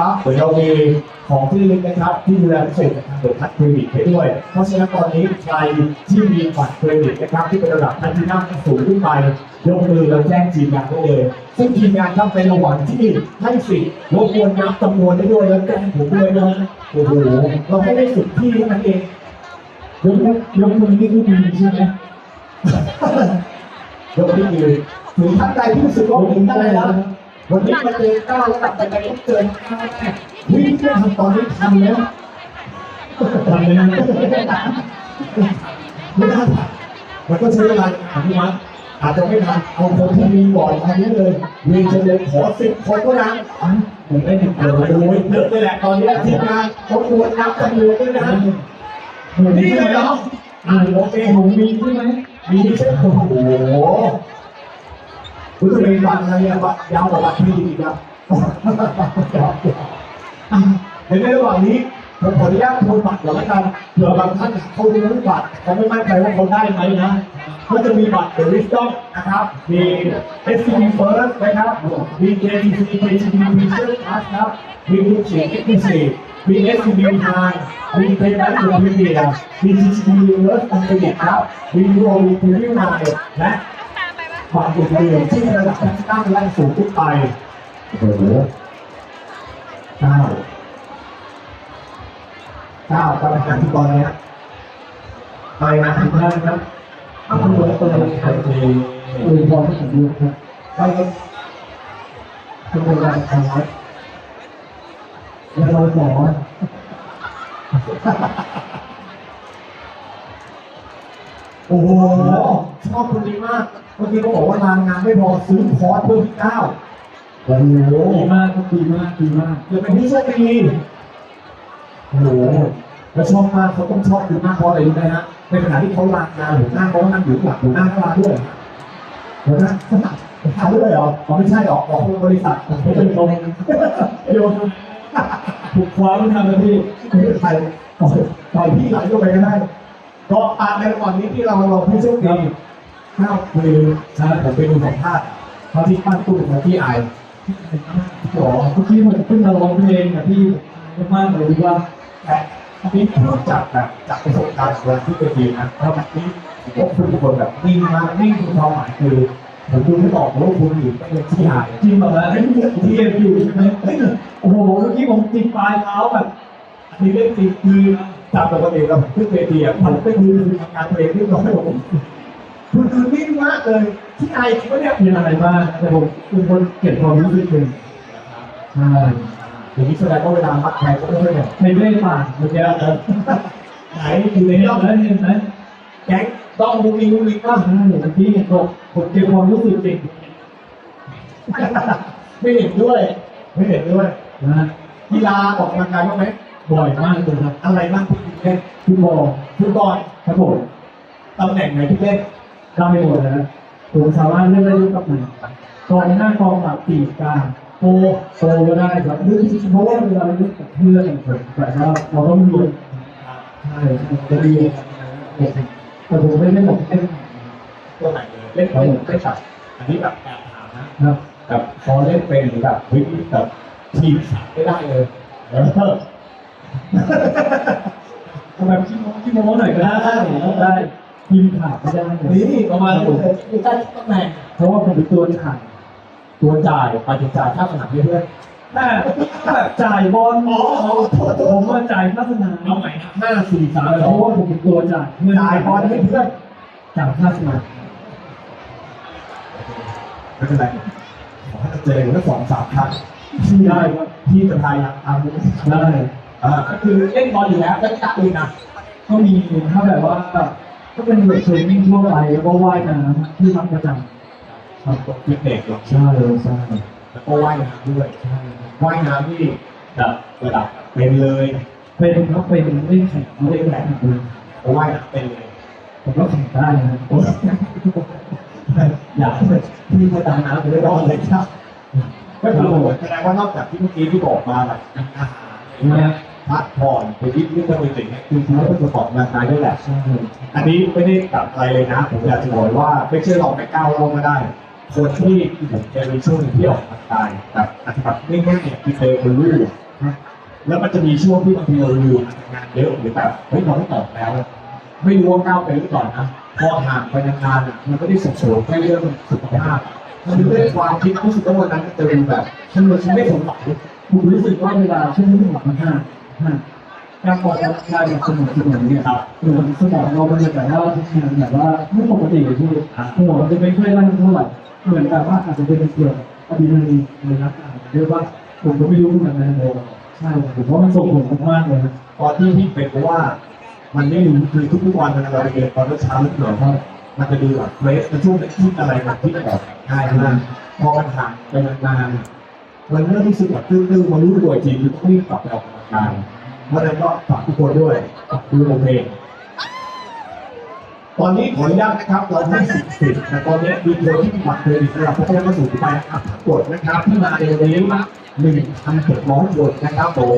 ปั๊บเดี๋ยวเรามีของที่ลึกนะครับ ที่ดูแลพิเศษนะครับเดี๋ยวทัดเครดิตให้ด้วย เพราะฉะนั้นตอนนี้ใครที่มีบัตรเครดิตนะครับ ที่เป็นระดับพันที่นั่งสูงขึ้นไปยกมือแล้วแจ้งทีมงานได้เลย ซึ่งทีมงานครับเป็นระหว่างที่ให้สิทธิ์รบกวนนับจำนวนได้ด้วยแล้วแจ้งผมด้วยนะโอ้โหเราให้ได้สุดที่เท่านั้นเองยกยกมือนี่คือมีใช่ไหมยกที่ยืนถึงท่านใดที่รู้สึกว่าผมได้แล้ว วันนี้มาเจอก้าวระดับไปในต้องเจอก้าวแรกวิ่งเพื่ทำตอนนี้ทันแล้วทำเลยนะไม่ได้มันก็ใช้เวลาอนุมัติอาจจะไม่ทันเอาคนที่มีก่อนอันนี้เลยมีจะเลยขอสิบคนก็นั้นผมได้ถึงโอ้โหเยอะเลยแหละตอนนี้ทีมงานเขาควรนับจำนวนด้วยนะนี่เลยเหรออ่าโอเคผมมีใช่ไหมมีใช่ไหมโอ้โห คุณจะมีบัตรอะไรอะบัตรยาวกว่าบัตรที่อีกครับอะเห็นในระหว่างนี้ผมขออนุญาตโทรบัตรก่อนละกันเผื่อบางท่านเขาดูรู้บัตรเขาไม่มั่นใจว่าเขาได้ไหมนะก็จะมีบัตร The Wisdom นะครับมี SCB First นะครับมี KTC KTB Research Plus ครับมีลูกเสียง Exclusive มี SCB High มี Payback to Media มี GCB Reverse Credit ครับมี Euro มี Premium Line และ บัตรอื่นๆที่ระดับตั้งและสูงขึ้นไปโอ้โหเก้าเก้ากรรมการที่ตอนนี้ไปนะทุกท่านครับเอาคนละคนละใครเองอวยพรให้ผมดูครับไปครับเป็นโบราณคำครับแล้วเราหมอโอ้โห ชอบคนนี้มากเมื่อกี้เขาบอกว่าลางงานไม่พอซื้อคอร์สเพิ่มอีกเก้าโอ้โหดีมากครับดีมากดีมากเดี๋ยวเป็นผู้โชคดีโอ้โหแล้วชอบมากเขาต้องชอบคุณมากเพราะอะไรรู้ไหมฮะในขณะที่เขาลางงานหัวหน้าเขาก็นั่งอยู่หลังหัวหน้าเขาลาด้วยหัวหน้าเขาลาทำด้วยเหรออ๋อไม่ใช่หรอกออกคนละบริษัทไม่เป็นตรงโยนถูกคว้าไม่ทันเลยพี่ไม่เป็นไรปล่อยปล่อยพี่ไหลลงไปก็ได้ก็ตามในระหว่างนี้ที่เราเราผู้โชคดี ข้าวคือใช่ผมไปดูสัมภาษณ์เขาที่ปั้นตู้ของพี่ไอหรอเมื่อกี้เหมือนเพิ่งมาร้องเพลงอะพี่มากเลยดีว่าแต่อันนี้นอกจากแบบจากประสบการณ์ของเราที่เป็นดีนะแล้วแบบนี้ผมว่าคุณเป็นคนแบบนิ่งมากนิ่งคือความหมายคือผมดูไม่ออกว่าคุณอยู่เป็นที่ไอจริงแบบว่าเฮ้ยเทียบอยู่ใช่ไหมโอ้โหเมื่อกี้ผมจิกปลายเท้าแบบอันนี้เรื่องจริงคือจากปกติเราขึ้นเวทีอะผมไปดูทำงานตัวเองเรียบร้อยผม คุณคือนิ่งมากเลยที่ไอคิดว่าเนี่ยมีอะไรบ้างแต่ผมเป็นคนเก็บความรู้สึกเองใช่อย่างนี้แสดงว่าเวลาพักใครก็ไม่ใช่เนี่ยไม่ได้ป่านเมื่อกี้เออไหนอยู่ในเห็นรอบไหมเห็นไหมแก๊งต้องมุงมิงมุงมิงก็ป่ะใช่เมื่อกี้เห็นบอกผมเก็บความรู้สึกเองไม่เห็นด้วย ไม่เห็นด้วยนะกีฬาออกกำลังกายบ้างไหมบ่อยมากเลยครับ อะไรบ้างที่เล่นฟุตบอลฟุตบอลครับผมตำแหน่งไหนที่เล่น ได้หมดนะผมสามารถเล่นได้ทุกตำแหน่งกองหน้ากองหลังปีกกลางโปโปก็ได้ครับเรื่องเพราะว่าเวลาเล่นกับเพื่อนแบบว่าเราต้องมีใช่จะดีแต่ผมไม่ได้บอกเล่นตัวไหนเลยเล่นเล่นเล่นแบบอันนี้แบบแอบถามนะครับแบบพอเล่นเป็นหรือแบบเฮ้ยแบบทีมสับไม่ได้เลยเออทำแบบขี้โม้ขี้โม้หน่อยก็ได้ได้ ทีมขาดไม่ได้เลยนี่ประมาณนี้เลยคือได้ทุกตำแหน่งเพราะว่าผมเป็นตัวขาดตัวจ่ายไปถึงจ่ายค่าสนามให้เพื่อนแต่แบบจ่ายบอลผมว่าจ่ายค่าสนามเอาใหม่นะห้าสี่สามเพสองราะว่าผมเป็นตัวจ่ายเงินจ่ายบอลให้เพื่อนจ่ายค่าสนามไม่เป็นไรขอให้เจอแค่สองสามครั้งที่ได้ครับที่จะพยายามทำได้อ่าก็คือเล่นบอลอยู่แล้วก็ตักเลยนะก็มีถ้าแบบว่า ก็เป็นแบบเทรนนิ่งทั่วไปแล้วก็ว่ายน้ำที่ทำประจำทำตัวฟิตเนสหรอกใช่ใช่แล้วก็ว่ายน้ำด้วยว่ายน้ำที่แบบระดับเป็นเลยเป็นก็เป็นเล่นแข่งเล่นแข่งเลยก็ว่ายน้ำเป็นเลยผมก็แข่งได้นะโอ๊ยอยากให้พี่มาดำน้ำไปได้รอดเลยครับก็คือแสดงว่านอกจากที่เมื่อกี้ที่บอกมาแบบกินอาหารอะไรเงี้ย พักผ่อนไปยิบยิบไปสิ่งเนี้ยคือเขาเป็นประกอบร่างกายด้วยแหละใช่อันนี้ไม่ได้กลับอะไรเลยนะ ผมอยากจะบอกว่าไม่เชื่อลองไม่ก้าวลงมาได้ คนที่ผมเจอในช่วงที่ออกกำลังกายแบบปฏิบัติง่ายๆเนี่ยคือเจอคนรู้แล้วมันจะมีช่วงที่บางทีเราอยู่งานเยอะหรือแบบเฮ้ยเราไม่ตอบแล้ว ไม่รู้ว่าก้าวไปหรือเปล่านะพอห่างไปนานๆอะมันก็ได้ส่งผลแค่เรื่องสุขภาพมันด้วยความคิดรู้สึกว่าวันนั้นมันจะดูแบบฉันฉันไม่สมหวังผมรู้สึกว่าเวลาช่วงที่หมดมันห้าห้าก การออกกำลังกายแบบสนุกสนุกเนี่ยครับหมือนสมองเรามันจะแบบว่าทำงานแบบว่าไม่ปกติเลยที่สมองมันจะไม่ค่อยรั่นเท่าไหร่เหมือนแบบว่าอาจจะเป็นเกี่ยวกับอะดรีนาลีนในร่างกายเรียกว่าผมก็ไม่รู้เหมือนกันนะใช่ผมว่ามันส่งผลมากเลยนะตอนที่ที่เป็นเพราะว่า มันไม่รู้คือทุกๆวันเวลาเราไปเรียนตอนเช้าหรือเปล่ามันจะดูแบบเฟรชมันช่วงที่อะไรมันที่แบบง่ายมากพอมันห่างไปนานๆมันเริ่มรู้สึกแบบตื้อๆมารู้ตัวอีกทีคือต้องรีบกลับไปออกกำลั งกายเพราะฉะนั้นก็ฝากทุกคนด้วยดูโอเคตอนนี้ขออนุญาตนะครับเราให้สิบสิบแต่ตอนนี้มีคนที่มีบัตรเครดิตสำหรับพวกเราสูงไปนะครับกดนะครับที่มาในวันนี้หนึ่งพันเจ็ดร้อยคนนะครับผม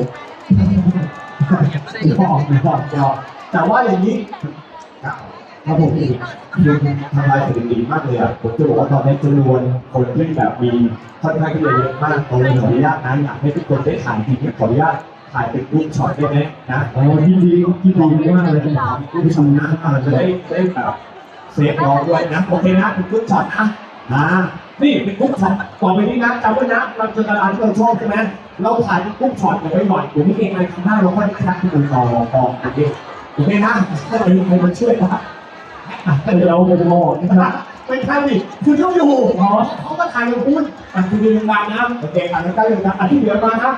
ยอมยอมยอมแต่ว่าอย่างนี้ครับผมดูทำลายสถิติมากเลยอะผมจะบอกว่าตอนนี้จำนวนคนที่แบบมีค่อนข้างที่จะเยอะมากตรงนี้ขออนุญาตนะอยากให้ทุกคนได้ถ่ายทีขออนุญาต ถ่ายเป็นรูปช็อตได้ไหมนะอ๋อที่ดีที่ดีมากเลยครับผู้ชมนะอาจจะได้ได้แบบเซฟรอด้วยนะโอเคนะเป็นกุ๊กช็อตนะอ่านี่เป็นกุ๊กช็อตต่อไปนี้นะจำไว้นะเราเจอการที่เราชอบใช่ไหมเราถ่ายเป็นกุ๊กช็อตกันไปหน่อยเดี๋ยวนี้เองอะไรทำได้เราก็ได้แค่ที่มือต่อต่อโอเคโอเคนะถ้ามีใครมาช่วยนะเดี๋ยวผมจะบอกนะครับไม่ใช่ดิคือต้องอยู่อ๋อเขาก็ถ่ายกับคุณอะคุณดูยังไงนะโอเคอ่านใกล้ๆเลยนะอะที่เหลือมานะ